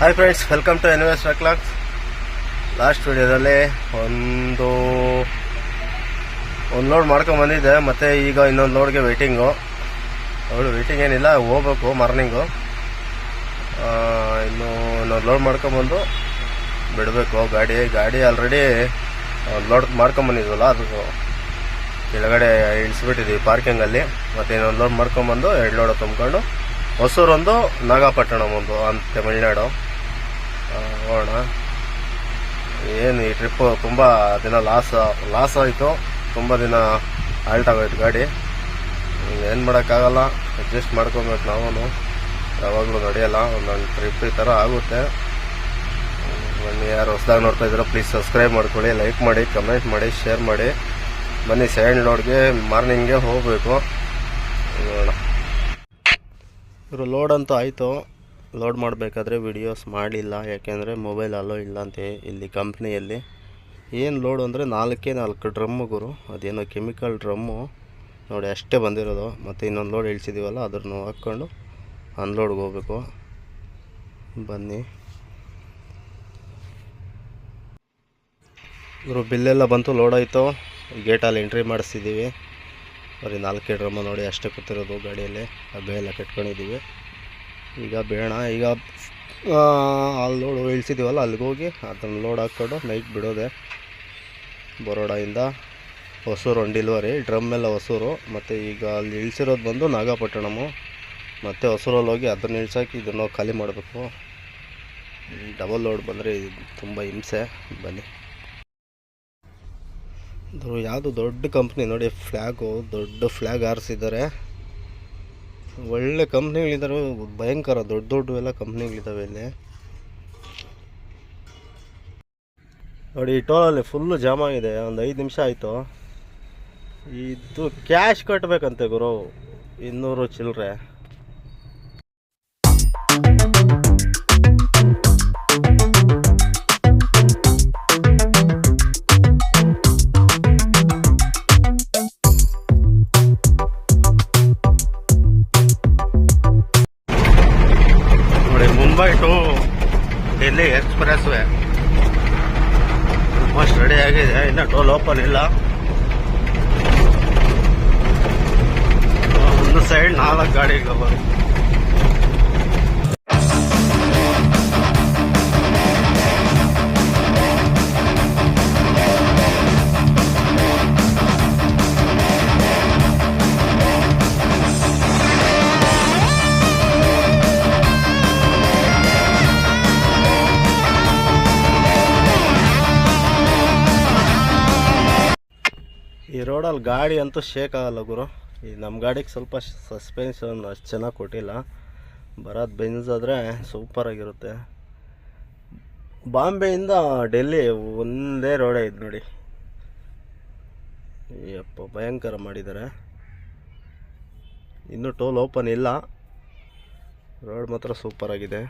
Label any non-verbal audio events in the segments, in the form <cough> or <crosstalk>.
Hi friends welcome to NVS clocks last ವಿಡಿಯೋದಲ್ಲಿ ಒಂದು ಒಂದು ಲೋಡ್ ಮಾಡ್ಕೊಂಡು ಬಂದಿದ್ದೆ, ಮತ್ತು ಈಗ ಇನ್ನೊಂದು ಲೋಡ್ಗೆ ವೆಯ್ಟಿಂಗು ಅವಳು ವೆಯ್ಟಿಂಗ್ ಏನಿಲ್ಲ, ಹೋಗ್ಬೇಕು ಮಾರ್ನಿಂಗು ಇನ್ನು ಇನ್ನೊಂದು ಲೋಡ್ ಮಾಡ್ಕೊಂಬಂದು ಬಿಡಬೇಕು. ಗಾಡಿ ಗಾಡಿ ಆಲ್ರೆಡಿ ಲೋಡ್ ಮಾಡ್ಕೊಂಬಂದಿದ್ವಲ್ಲ ಅದು ಕೆಳಗಡೆ ಇಳಿಸ್ಬಿಟ್ಟಿದ್ದೀವಿ ಪಾರ್ಕಿಂಗಲ್ಲಿ ಮತ್ತು ಇನ್ನೊಂದು ಲೋಡ್ ಮಾಡ್ಕೊಂಬಂದು ಎರಡು ಲೋಡ್ ತುಂಬ್ಕೊಂಡು ಹೊಸೂರೊಂದು ನಾಗಪಟ್ಟಣಂ ಒಂದು, ಅಂತ ತಮಿಳ್ನಾಡು. ಹೋಗೋಣ ಏನು ಈ ಟ್ರಿಪ್ಪು ತುಂಬ ದಿನ ಲಾಸ್ ಲಾಸ್ ಆಯಿತು. ತುಂಬ ದಿನ ಆಲ್ಟ್ ಆಗೋಯ್ತು ಗಾಡಿ. ಏನು ಮಾಡೋಕ್ಕಾಗಲ್ಲ ಅಡ್ಜಸ್ಟ್ ಮಾಡ್ಕೊಬೇಕು ನಾವು ಯಾವಾಗಲೂ ನಡೆಯಲ್ಲ, ಒಂದೊಂದು ಟ್ರಿಪ್ ಈ ಥರ ಆಗುತ್ತೆ. ಬನ್ನಿ ಯಾರು ಹೊಸದಾಗಿ ನೋಡ್ತಾ ಇದ್ರೆ ಪ್ಲೀಸ್ ಸಬ್ಸ್ಕ್ರೈಬ್ ಮಾಡ್ಕೊಳ್ಳಿ ಲೈಕ್ ಮಾಡಿ ಕಮೆಂಟ್ ಮಾಡಿ ಶೇರ್ ಮಾಡಿ. ಬನ್ನಿ ಸೆಕೆಂಡ್ ಲೋಡ್ಗೆ ಮಾರ್ನಿಂಗ್ಗೆ ಹೋಗಬೇಕು. ನೋಡೋಣ. ಇವರು ಲೋಡ್ ಅಂತೂ ಆಯಿತು. ಲೋಡ್ ಮಾಡಬೇಕಾದ್ರೆ ವಿಡಿಯೋಸ್ ಮಾಡಿಲ್ಲ, ಯಾಕೆಂದರೆ ಮೊಬೈಲ್ ಅಲ್ಲೋ ಇಲ್ಲ ಅಂತೆ ಇಲ್ಲಿ ಕಂಪ್ನಿಯಲ್ಲಿ. ಏನು ಲೋಡ್ ಅಂದರೆ ನಾಲ್ಕೇ ನಾಲ್ಕು ಡ್ರಮ್ಮು ಗುರು. ಅದೇನೋ ಕೆಮಿಕಲ್ ಡ್ರಮ್ಮು. ನೋಡಿ, ಅಷ್ಟೇ ಬಂದಿರೋದು. ಮತ್ತು ಇನ್ನೊಂದು ಲೋಡ್ ಇಳಿಸಿದೀವಲ್ಲ ಅದನ್ನು ಹಾಕ್ಕೊಂಡು ಅನ್ಲೋಡ್ಗೆ ಹೋಗ್ಬೇಕು. ಬನ್ನಿ. ಇವರು ಬಿಲ್ಲೆಲ್ಲ ಬಂತು, ಲೋಡ್ ಆಯಿತು. ಗೇಟಲ್ಲಿ ಎಂಟ್ರಿ ಮಾಡಿಸಿದ್ದೀವಿ ಬರೀ ನಾಲ್ಕೇ ಡ್ರಮ್ಮ ನೋಡಿ, ಅಷ್ಟೇ ಕೂತಿರೋದು ಗಾಡಿಯಲ್ಲಿ. ಆ ಎಲ್ಲ ಕಟ್ಕೊಂಡಿದ್ದೀವಿ. ಈಗ ಬೇಡ, ಈಗ ಅಲ್ಲಿ ಲೋಡ್ ಅಲ್ಲಿಗೆ ಹೋಗಿ, ಅದನ್ನು ಲೋಡ್ ಹಾಕ್ಕೊಂಡು ನೈಟ್ ಬಿಡೋದೆ. ಬರೋಡಾಯಿಂದ ಹೊಸೂರು ಒಂದು ಡಿಲ್ವರಿ ಡ್ರಮ್ ಎಲ್ಲ ಹೊಸೂರು, ಮತ್ತು ಈಗ ಅಲ್ಲಿ ಇಳಿಸಿರೋದು ಬಂದು ನಾಗಪಟ್ಟಣಮು. ಮತ್ತು ಹೊಸೂರಲ್ಲಿ ಹೋಗಿ ಅದನ್ನು ಇಳಿಸೋಕೆ ಇದನ್ನು ಖಾಲಿ ಮಾಡಬೇಕು. ಡಬಲ್ ಲೋಡ್ ಬಂದರೆ ತುಂಬ ಹಿಂಸೆ, ಬನ್ನಿ. ಯಾವುದು ದೊಡ್ಡ ಕಂಪ್ನಿ ನೋಡಿ ಫ್ಲ್ಯಾಗು ದೊಡ್ಡ ಫ್ಲ್ಯಾಗ್ ಹಾರಿಸಿದ್ದಾರೆ. ಒಳ್ಳೆ ಕಂಪ್ನಿಗಳಿದ್ದಾರೆ ಭಯಂಕರ ದೊಡ್ಡ ದೊಡ್ಡ ಎಲ್ಲ ಕಂಪ್ನಿಗಳಿದ್ದಾವೆ ಇಲ್ಲಿ. ನೋಡಿ, ಈ ಟೋಲಲ್ಲಿ ಫುಲ್ಲು ಜಾಮ್ ಆಗಿದೆ, ಒಂದು ಐದು ನಿಮಿಷ ಆಯಿತು. ಇದು ಕ್ಯಾಶ್ ಕಟ್ಟಬೇಕಂತೆ ಗುರು, ಇನ್ನೂರು ಚಿಲ್ಲರೆ ರೋಡಲ್ಲಿ ಗಾಡಿ ಅಂತೂ ಶೇಕ್ ಆಗಲ್ಲ ಗುರು. ಈ ನಮ್ಮ ಗಾಡಿಗೆ ಸ್ವಲ್ಪ ಸಸ್ಪೆನ್ಷನ್ ಅಷ್ಟು ಚೆನ್ನಾಗಿ ಕೊಟ್ಟಿಲ್ಲ. ಬರೋದು ಬೆನ್ಸ್ ಆದರೆ ಸೂಪರಾಗಿರುತ್ತೆ ಬಾಂಬೆಯಿಂದ ಡೆಲ್ಲಿ ಒಂದೇ ರೋಡೇ ಇದು ನೋಡಿ. ಯಪ್ಪ, ಭಯಂಕರ ಮಾಡಿದ್ದಾರೆ ಇನ್ನೂ ಟೋಲ್ ಓಪನ್ ಇಲ್ಲ. ರೋಡ್ ಮಾತ್ರ ಸೂಪರಾಗಿದೆ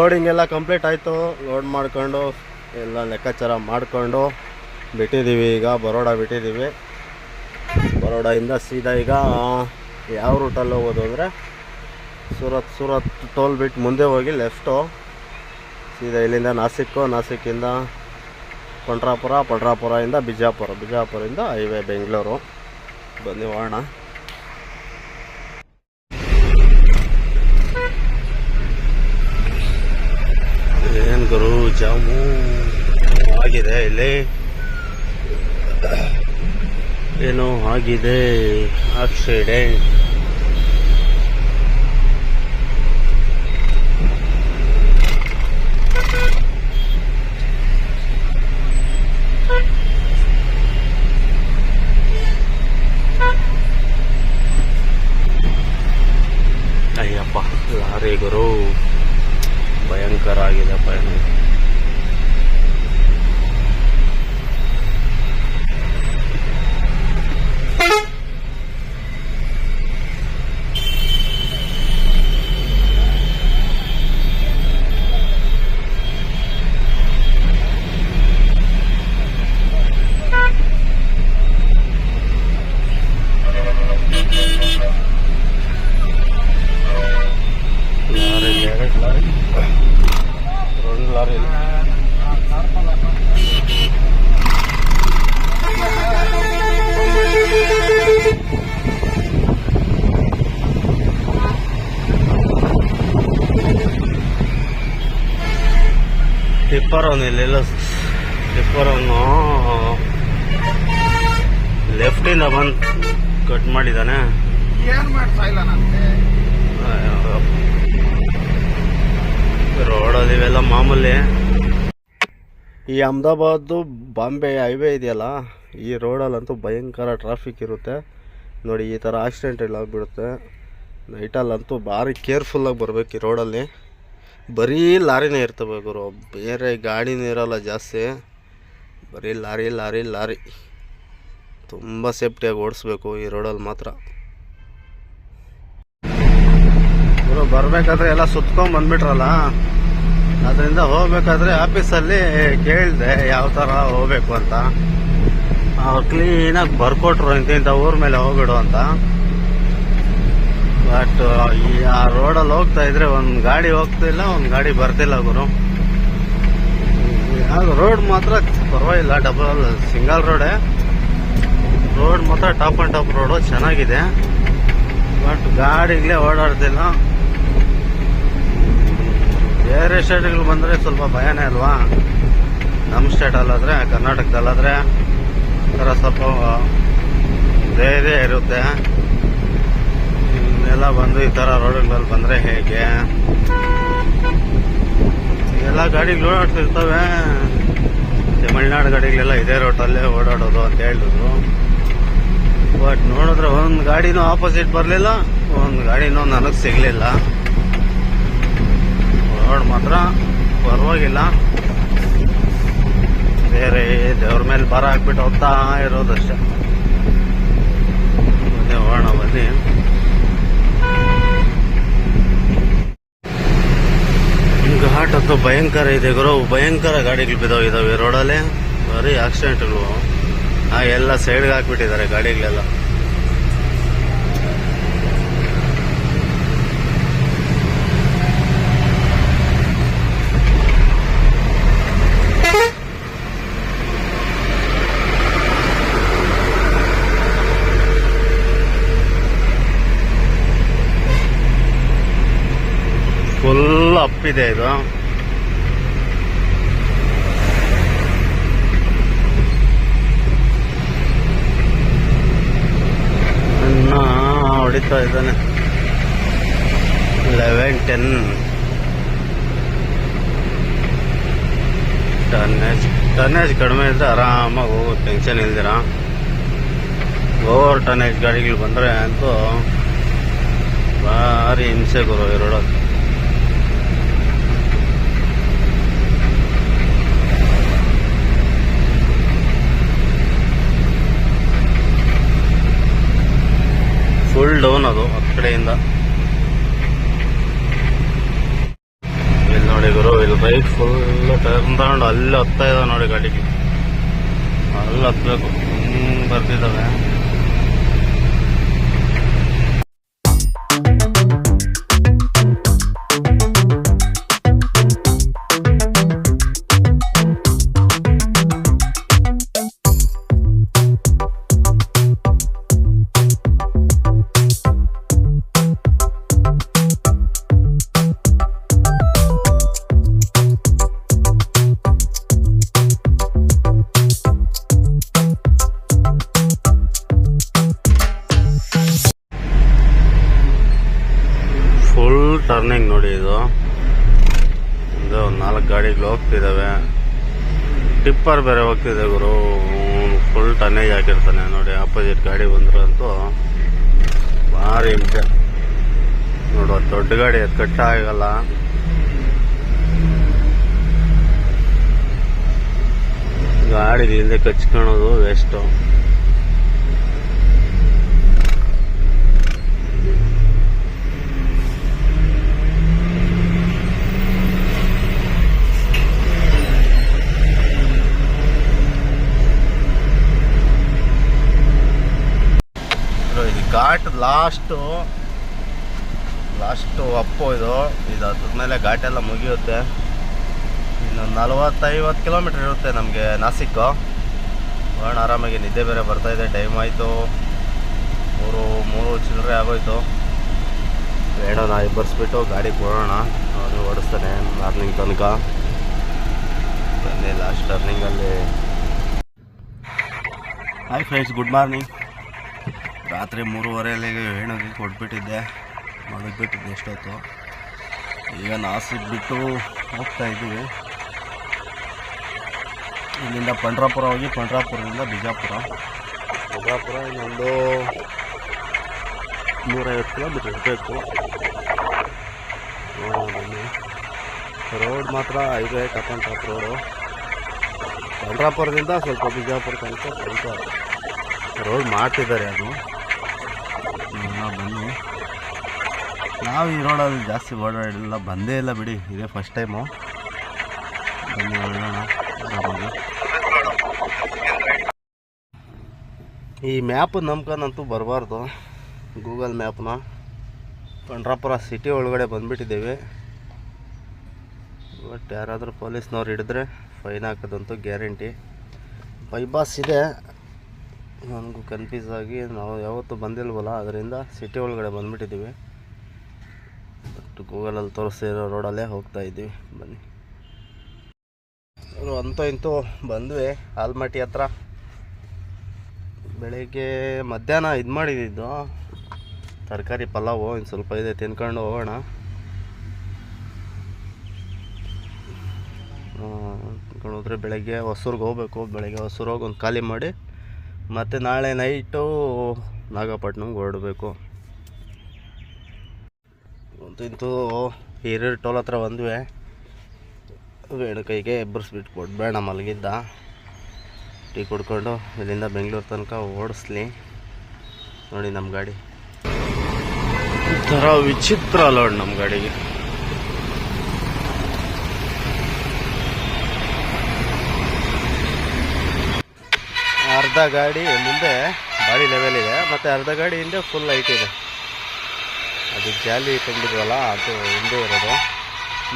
ಲೋಡಿಂಗ್ ಎಲ್ಲ ಕಂಪ್ಲೀಟ್ ಆಯಿತು. ಲೋಡ್ ಮಾಡ್ಕೊಂಡು, ಎಲ್ಲ ಲೆಕ್ಕಾಚಾರ ಮಾಡಿಕೊಂಡು ಬಿಟ್ಟಿದ್ದೀವಿ ಈಗ, ಬರೋಡ ಬಿಟ್ಟಿದ್ದೀವಿ ಬರೋಡಾಯಿಂದ ಸೀದಾ ಈಗ, ಯಾವ ರೂಟಲ್ಲಿ ಹೋಗೋದು ಅಂದರೆ ಸೂರತ್ ಸೂರತ್ ಟೋಲ್ ಬಿಟ್ಟು ಮುಂದೆ ಹೋಗಿ ಲೆಫ್ಟು ಸೀದಾ ಇಲ್ಲಿಂದ ನಾಸಿಕ್ಕು ನಾಸಿಕ್ಕಿಂದ ಪಂಡ್ರಾಪುರ, ಪಂಡ್ರಾಪುರದಿಂದ ಬಿಜಾಪುರ, ಬಿಜಾಪುರದಿಂದ ಹೈವೇ ಬೆಂಗಳೂರು. ಬನ್ನಿ ಹೋಗೋಣ. ಗುರು ಜಾಮು ಆಗಿದೆ ಇಲ್ಲಿ <coughs> ಏನೋ ಆಗಿದೆ? ಆಕ್ಸಿಡೆಂಟ್ ಟಿಪ್ಪರ್ ಅವನು ಇಲ್ಲೆಲ್ಲ ಲೆಫ್ಟ್ ಲೆಫ್ಟಿಂದ ಬಂದು ಕಟ್ ಮಾಡಿದ್ದಾನೆ. ರೋಡಲ್ಲಿ ಇವೆಲ್ಲ ಮಾಮೂಲಿ. ಈ ಅಹಮದಾಬಾದು ಬಾಂಬೆ ಹೈವೇ ಇದೆಯಲ್ಲ ಈ ರೋಡಲ್ಲಂತೂ ಭಯಂಕರ ಟ್ರಾಫಿಕ್ ಇರುತ್ತೆ. ನೋಡಿ ಈ ಥರ ಆಕ್ಸಿಡೆಂಟ್ ಎಲ್ಲ ಆಗಿಬಿಡುತ್ತೆ. ನೈಟಲ್ಲಂತೂ ಭಾರಿ ಕೇರ್ಫುಲ್ಲಾಗಿ ಬರಬೇಕು ಈ ರೋಡಲ್ಲಿ ಬರೀ ಲಾರಿನೇ ಇರ್ತವೆ ಗುರು. ಬೇರೆ ಗಾಡಿನೇ ಇರೋಲ್ಲ ಜಾಸ್ತಿ. ಬರೀ ಲಾರಿ ಲಾರಿ ಲಾರಿ. ತುಂಬ ಸೇಫ್ಟಿಯಾಗಿ ಓಡಿಸ್ಬೇಕು ಈ ರೋಡಲ್ಲಿ ಮಾತ್ರ. ಗುರು, ಬರಬೇಕಾದ್ರೆ ಎಲ್ಲ ಸುತ್ಕೊಂಡು ಬಂದ್ಬಿಟ್ರಲ್ಲ? ಅದರಿಂದ ಹೋಗ್ಬೇಕಾದ್ರೆ ಆಫೀಸಲ್ಲಿ ಕೇಳಿದೆ ಯಾವ ಥರ ಹೋಗ್ಬೇಕು ಅಂತ. ಅವ್ರು ಕ್ಲೀನಾಗಿ ಬರ್ಕೊಟ್ರು ಇಂಥ ಊರ ಮೇಲೆ ಹೋಗ್ಬಿಡು ಅಂತ. ಬಟ್ ಈ ಆ ರೋಡಲ್ಲಿ ಹೋಗ್ತಾ ಇದ್ರೆ ಒಂದು ಗಾಡಿ ಹೋಗ್ತಿಲ್ಲ ಒಂದು ಗಾಡಿ ಬರ್ತಿಲ್ಲ ಗುರು. ರೋಡ್ ಮಾತ್ರ ಪರವಾಗಿಲ್ಲ ಡಬಲ್ ಸಿಂಗಲ್ ರೋಡೇ ರೋಡ್ ಮಾತ್ರ ಟಾಪ್ ಆ್ಯಂಡ್ ಟಾಪ್ ರೋಡು ಚೆನ್ನಾಗಿದೆ. ಬಟ್ ಗಾಡಿಗಳೇ ಓಡಾಡ್ತಿಲ್ಲ. ಬೇರೆ ಸ್ಟೇಟ್ಗಳು ಬಂದರೆ ಸ್ವಲ್ಪ ಭಯನೇ ಅಲ್ವಾ? ನಮ್ಮ ಸ್ಟೇಟಲ್ಲಾದರೆ ಕರ್ನಾಟಕದಲ್ಲಾದರೆ ಥರ ಸ್ವಲ್ಪ ಧೈರ್ಯ ಇರುತ್ತೆ. ಇನ್ನೆಲ್ಲ ಬಂದು ಈ ಥರ ಮೇಲೆ ಬಂದರೆ ಹೇಗೆ? ಎಲ್ಲ ಗಾಡಿಗಳು ಓಡಾಡ್ತಿರ್ತವೆ ತಮಿಳ್ನಾಡು ಗಾಡಿಗಳೆಲ್ಲ ಇದೇ ರೋಟಲ್ಲೇ ಓಡಾಡೋದು ಅಂತ ಹೇಳಿದ್ರು. ಬಟ್ ನೋಡಿದ್ರೆ ಒಂದು ಗಾಡಿನೂ ಆಪೋಸಿಟ್ ಬರಲಿಲ್ಲ, ಒಂದು ಗಾಡಿನೂ ನನಗೆ ಸಿಗಲಿಲ್ಲ. ರೋಡ್ ಮಾತ್ರ ಪರವಾಗಿಲ್ಲ. ಬೇರೆ ದೇವ್ರ ಮೇಲೆ ಬರ ಹಾಕ್ಬಿಟ್ಟು ಹೋಗ್ತಾ ಇರೋದಷ್ಟೇ ಮುಂದೆ ಹೋಗೋಣ ಬನ್ನಿ ಘಾಟ್ ಅಂತೂ ಭಯಂಕರ ಇದೆ ಗುರು. ಭಯಂಕರ ಗಾಡಿಗಳು ಬಿದ್ದೋಗಿದ್ದಾವೆ. ರೋಡಲ್ಲಿ ಬರೀ ಆಕ್ಸಿಡೆಂಟ್ಗಳು. ಆ ಎಲ್ಲ ಸೈಡ್ಗೆ ಹಾಕ್ಬಿಟ್ಟಿದ್ದಾರೆ ಗಾಡಿಗಳೆಲ್ಲ. ಫುಲ್ ಅಪ್ಪಿದೆ ಇದು ಇನ್ನ ಹೊಡಿತಾ ಇದ್ದಾನೆ. ಲೆವೆನ್ ಟೆನ್ ಟನ್ನೇಜ್ ಟನ್ನೇಜ್ ಕಡಿಮೆ ಇದ್ದರೆ ಆರಾಮಾಗಿ ಹೋಗುತ್ತೆ ಟೆನ್ಷನ್ ಇಲ್ದಿರ? ಓವರ್ ಟನ್ನೇಜ್ ಗಾಡಿಗಳು ಬಂದರೆ ಅಂತೂ ಭಾರಿ ಹಿಂಸೆ ಗುರು ಇರೋಡೋದು ಫುಲ್ ಡೌನ್ ಅದು ಆ ಕಡೆಯಿಂದ. ಇಲ್ಲಿ ನೋಡಿ ಗುರು, ಇಲ್ಲಿ ಬೈಕ್ ಫುಲ್ ಟರ್ನ್ ತಗೊಂಡು ಅಲ್ಲಿ ಹತ್ತಾ ಇದಾವೆ ನೋಡಿ ಗಾಡಿಗೆ. ಅಲ್ಲಿ ಹತ್ಬೇಕು. ಬರ್ತಿದ್ದಾವೆ. ಟಿಪ್ಪರ್ ಬೇರೆ ಹೋಗ್ತಿದೆ ಗುರು. Full tonnage ಹಾಕಿರ್ತಾನೆ. ನೋಡಿ ಆಪೋಸಿಟ್ ಗಾಡಿ ಬಂದ್ರು ಅಂತೂ ಭಾರಿ ಹಿಂಸೆ. ನೋಡುವ ದೊಡ್ಡ ಗಾಡಿ, ಅದು ಕಟ್ಟ ಆಗಲ್ಲ. ಗಾಡಿ ಹಿಂದೆ ಕಚ್ಕೊಳೋದು waste ghat last last up ಇದು. ಇದು ಅದ್ರ ಮೇಲೆ ಘಾಟೆಲ್ಲ ಮುಗಿಯುತ್ತೆ. ಇನ್ನು ನಲ್ವತ್ತೈವತ್ತು ಕಿಲೋಮೀಟ್ರ್ ಇರುತ್ತೆ ನಮಗೆ ನಾಸಿಕ್ಕು ಹೋಗೋಣ ಆರಾಮಾಗಿ ನಿದ್ದೆ ಬೇರೆ ಬರ್ತಾ ಇದೆ. ಟೈಮ್ ಆಯಿತು. ಮೂರು ಮೂರು ಚಿಲ್ಲರೆ ಆಗೋಯ್ತು. ಬೇಡ ನಾ ಇಬ್ಬರಿಸ್ಬಿಟ್ಟು ಗಾಡಿ ಕೊಡೋಣ. ಅವನು ಓಡಿಸ್ತಾನೆ ಮಾರ್ನಿಂಗ್ ತನಕ. ಬನ್ನಿ ಲಾಸ್ಟ್ ಟರ್ನಿಂಗಲ್ಲಿ ಹಾಯ್ ಫ್ರೆಂಡ್ಸ್ ಗುಡ್ ಮಾರ್ನಿಂಗ್ ರಾತ್ರಿ ಮೂರುವರೆಯಲ್ಲಿ ಹೆಣ್ಣಿಗೆ ಕೊಟ್ಬಿಟ್ಟಿದ್ದೆ. ಮಲಗಿಬಿಟ್ಟಿದ್ದೆ ಎಷ್ಟೊತ್ತು. ಈಗ ನಾಸಿ ಬಿಟ್ಟು ಹೋಗ್ತಾ ಇದ್ದೀವಿ. ಇಲ್ಲಿಂದ ಪಂಡ್ರಾಪುರ ಹೋಗಿ ಪಂಡ್ರಾಪುರದಿಂದ ಬಿಜಾಪುರ. ಬಿಜಾಪುರ ಇನ್ನೊಂದು ನೂರೈವತ್ತು ಕಿಲೋಮೀಟ್ರ್ ಇರಬೇಕು. ರೋಡ್ ಮಾತ್ರ highway top and top road. ಪಂಡ್ರಾಪುರದಿಂದ ಸ್ವಲ್ಪ ಬಿಜಾಪುರ ತನಕ ರೋಡ್ ಮಾಡ್ತಿದ್ದಾರೆ ಅದು ಎಲ್ಲ ಬನ್ನಿ ನಾವು ಈ ರೋಡಲ್ಲಿ ಜಾಸ್ತಿ ಓಡಾಡಿಲ್ಲ. ಬಂದೇ ಇಲ್ಲ ಬಿಡಿ. ಇದೇ ಫಸ್ಟ್ ಟೈಮು ಬನ್ನಿ ಓಡೋಣ ಈ ಮ್ಯಾಪ್ ನಂಬ್ಕೊಂಡಂತೂ ಬರಬಾರ್ದು. ಗೂಗಲ್ ಮ್ಯಾಪ್ನ ಪಂಡ್ರಾಪುರ ಸಿಟಿ ಒಳಗಡೆ ಬಂದುಬಿಟ್ಟಿದ್ದೇವೆ. ಬಟ್ ಯಾರಾದರೂ ಪೊಲೀಸ್ನವ್ರು ಹಿಡಿದ್ರೆ ಫೈನ್ ಹಾಕೋದಂತೂ ಗ್ಯಾರಂಟಿ ಬೈಪಾಸ್ ಇದೆ. ನನಗೂ ಕನ್ಫ್ಯೂಸ್ ಆಗಿ ನಾವು ಯಾವತ್ತೂ ಬಂದಿಲ್ವಲ್ಲ. ಅದರಿಂದ ಸಿಟಿ ಒಳಗಡೆ ಬಂದುಬಿಟ್ಟಿದ್ದೀವಿ. ಬಟ್ ಗೂಗಲಲ್ಲಿ ತೋರಿಸಿರೋ ರೋಡಲ್ಲೇ ಹೋಗ್ತಾ ಇದ್ದೀವಿ. ಬನ್ನಿ. ಅವರು ಅಂತೂ ಇಂತೂ ಬಂದ್ವಿ ಆಲ್ಮಟ್ಟಿ ಹತ್ರ. ಬೆಳಿಗ್ಗೆ ಮಧ್ಯಾಹ್ನ ಇದು ಮಾಡಿದ್ದು ತರಕಾರಿ ಪಲಾವು ಇನ್ನು ಸ್ವಲ್ಪ ಇದೆ, ತಿನ್ಕೊಂಡು ಹೋಗೋಣ. ತಿನ್ಕೊಂಡು ಬೆಳಗ್ಗೆ ಹೊಸೂರ್ಗೆ ಹೋಗ್ಬೇಕು. ಬೆಳಗ್ಗೆ ಹೊಸೂರು ಹೋಗಿ ಒಂದು ಖಾಲಿ ಮಾಡಿ ಮತ್ತು ನಾಳೆ ನೈಟು ನಾಗಪಟ್ಟಣಂಗೆ ಹೊರಡಬೇಕು. ಅಂತೂ ಇಂತೂ ಹಿರಿಯರ್ ಟೋಲ್ ಹತ್ರ ಬಂದ್ವಿ. ವೇಣು ಕೈಗೆ ಎಬ್ಬರಿಸ್ಬಿಟ್ಟು ಕೊಡ್ಬೇಡ, ಮಲಗಿದ್ದ. ಟೀ ಕುಡ್ಕೊಂಡು ಇಲ್ಲಿಂದ ಬೆಂಗಳೂರು ತನಕ ಓಡಿಸ್ಲಿ. ನೋಡಿ ನಮ್ಮ ಗಾಡಿ. ಒಂಥರ ವಿಚಿತ್ರ ಅಲೋಡ್ ನಮ್ಮ ಗಾಡಿಗೆ. ಅರ್ಧ ಗಾಡಿ ಮುಂದೆ ಬಾಡಿ ಲೆವೆಲ್ ಇದೆ, ಮತ್ತು ಅರ್ಧ ಗಾಡಿ ಹಿಂದೆ ಫುಲ್ ಲೈಟ್ ಇದೆ. ಅದು ಜಾಲಿ ತುಂಬಿದ್ವಲ್ಲ ಅದು ಹಿಂದೆ ಇರೋದು.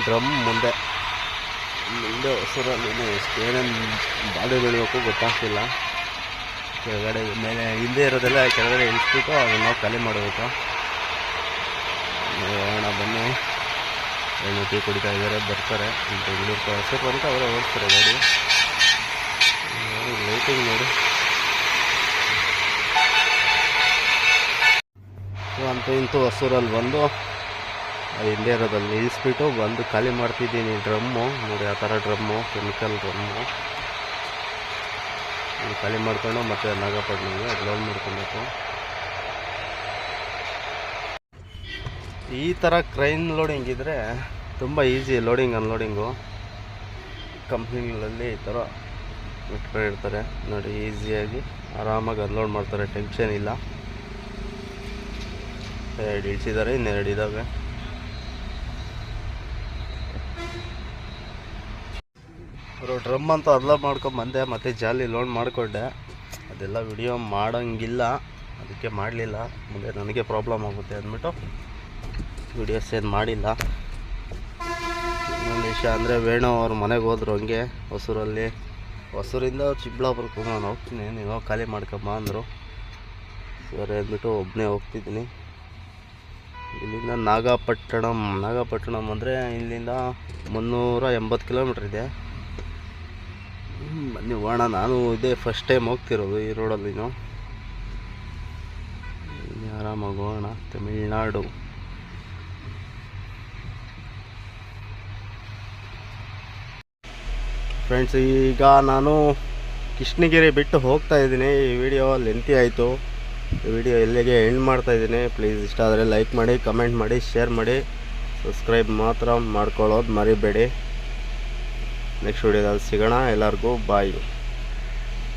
ಡ್ರಮ್ ಮುಂದೆ. ಮುಂದೆ ಹೊಸರಲ್ಲಿ ಎಷ್ಟು ಏನೇನು ಬಾಡಿ ಬೀಳಬೇಕು ಗೊತ್ತಾಗ್ತಿಲ್ಲ. ಕೆಳಗಡೆ ಮೇಲೆ ಹಿಂದೆ ಇರೋದೆಲ್ಲ ಕೆಳಗಡೆ ಇಳಿಸ್ಬಿಟ್ಟು ಅದನ್ನು ನಾವು ಖಾಲಿ ಮಾಡಬೇಕು. ಹೋಗೋಣ ಬನ್ನಿ. ಏನು ಟೀ ಕುಡಿತಾ ಇದ್ದಾರೆ, ಬರ್ತಾರೆ. ಬೆಂಗಳೂರು ಅಂತ ಅವರೇ ಓಡಿಸ್ತಾರೆ ಗಾಡಿ. ಲೈಟಿಂಗ್ ನೋಡಿ. ಅಂತೂ ಇಂತೂ ಹೊಸೂರಲ್ಲಿ ಬಂದು ಇಂಡಿಯಾದಲ್ಲಿ ಇರೋದಲ್ಲಿ ನಿಲ್ಲಿಸ್ಬಿಟ್ಟು ಬಂದು ಖಾಲಿ ಮಾಡ್ತಿದ್ದೀನಿ ಡ್ರಮ್ಮು. ನೋಡಿ, ಆ ಥರ ಡ್ರಮ್ಮು, ಕೆಮಿಕಲ್ ಡ್ರಮ್ಮು. ಖಾಲಿ ಮಾಡ್ಕೊಂಡು ಮತ್ತೆ ನಾಗಪಟ್ಟಣಗೆ ಲೋನ್ ಮಾಡ್ಕೊಬೇಕು. ಈ ಥರ ಕ್ರೈನ್ ಲೋಡಿಂಗ್ ಇದ್ದರೆ ತುಂಬ ಈಸಿ ಲೋಡಿಂಗ್, ಅನ್ಲೋಡಿಂಗು. ಕಂಪ್ನಿಗಳಲ್ಲಿ ಈ ಥರ ಇಟ್ಕೊಂಡಿರ್ತಾರೆ. ನೋಡಿ, ಈಸಿಯಾಗಿ ಆರಾಮಾಗಿ ಅನ್ಲೋಡ್ ಮಾಡ್ತಾರೆ, ಟೆನ್ಷನ್ ಇಲ್ಲ. ಎರಡು ಇಳಿಸಿದ್ದಾರೆ ಇನ್ನೆರಡು ಇದ್ದಾವೆ ಅವರು ಡ್ರಮ್ ಅಂತ ಅದ್ಲ ಮಾಡ್ಕೊಂಡು ಬಂದೆ, ಮತ್ತೆ ಜಾಲಿ ಲೋನ್ ಮಾಡಿಕೊಂಡೆ. ಅದೆಲ್ಲ ವಿಡಿಯೋ ಮಾಡೋಂಗಿಲ್ಲ, ಅದಕ್ಕೆ ಮಾಡಲಿಲ್ಲ. ಮುಂದೆ ನನಗೆ ಪ್ರಾಬ್ಲಮ್ ಆಗುತ್ತೆ ಅಂದ್ಬಿಟ್ಟು ವಿಡಿಯೋಸ್ ಏನು ಮಾಡಿಲ್ಲ. ಇನ್ನೊಂದು ವಿಷಯ ಅಂದರೆ ವೇಣು ಅವ್ರ ಮನೆಗೆ ಹೋದ್ರು ಹಂಗೆ, ಹೊಸೂರಲ್ಲಿ. ಹೊಸೂರಿಂದ ಚಿಕ್ಕಬಳ್ಳಾಪುರಕ್ಕೆ ನಾನು ಹೋಗ್ತೀನಿ ನೀವು ಖಾಲಿ ಮಾಡ್ಕೊಂಬ ಅಂದರು. ಸರಿ ಅಂದ್ಬಿಟ್ಟು ಒಬ್ಬನೇ ಹೋಗ್ತಿದ್ದೀನಿ. ಇಲ್ಲಿಂದ ನಾಗಪಟ್ಟಣಂ. ನಾಗಪಟ್ಟಣಂ ಅಂದರೆ ಇಲ್ಲಿಂದ ಮುನ್ನೂರ ಎಂಬತ್ತು ಕಿಲೋಮೀಟ್ರ್ ಇದೆ. ಬನ್ನಿ ಹೋಗೋಣ. ನಾನು ಇದೇ ಫಸ್ಟ್ ಟೈಮ್ ಹೋಗ್ತಿರೋದು ಈ ರೋಡಲ್ಲಿ ಆರಾಮಾಗಿ ಹೋಗೋಣ. ತಮಿಳ್ನಾಡು. ಫ್ರೆಂಡ್ಸ್ ಈಗ ನಾನು ಕೃಷ್ಣಗಿರಿ ಬಿಟ್ಟು ಹೋಗ್ತಾ ಇದ್ದೀನಿ. ಈ ವಿಡಿಯೋ ಲೆಂತಿ ಆಯಿತು. ವಿಡಿಯೋ ಎಲ್ಲಿಗೆ ಎಂಡ್ ಮಾಡ್ತಾ ಇದ್ದೀನಿ. ಪ್ಲೀಸ್ ಇಷ್ಟ ಆದರೆ ಲೈಕ್ ಮಾಡಿ ಕಮೆಂಟ್ ಮಾಡಿ ಶೇರ್ ಮಾಡಿ. ಸಬ್ಸ್ಕ್ರೈಬ್ ಮಾತ್ರ ಮಾಡ್ಕೊಳ್ಳೋದು ಮರಿಬೇಡಿ. ನೆಕ್ಸ್ಟ್ ವಿಡಿಯೋದಲ್ಲಿ ಸಿಗೋಣ. ಎಲ್ಲರಿಗೂ ಬಾಯ್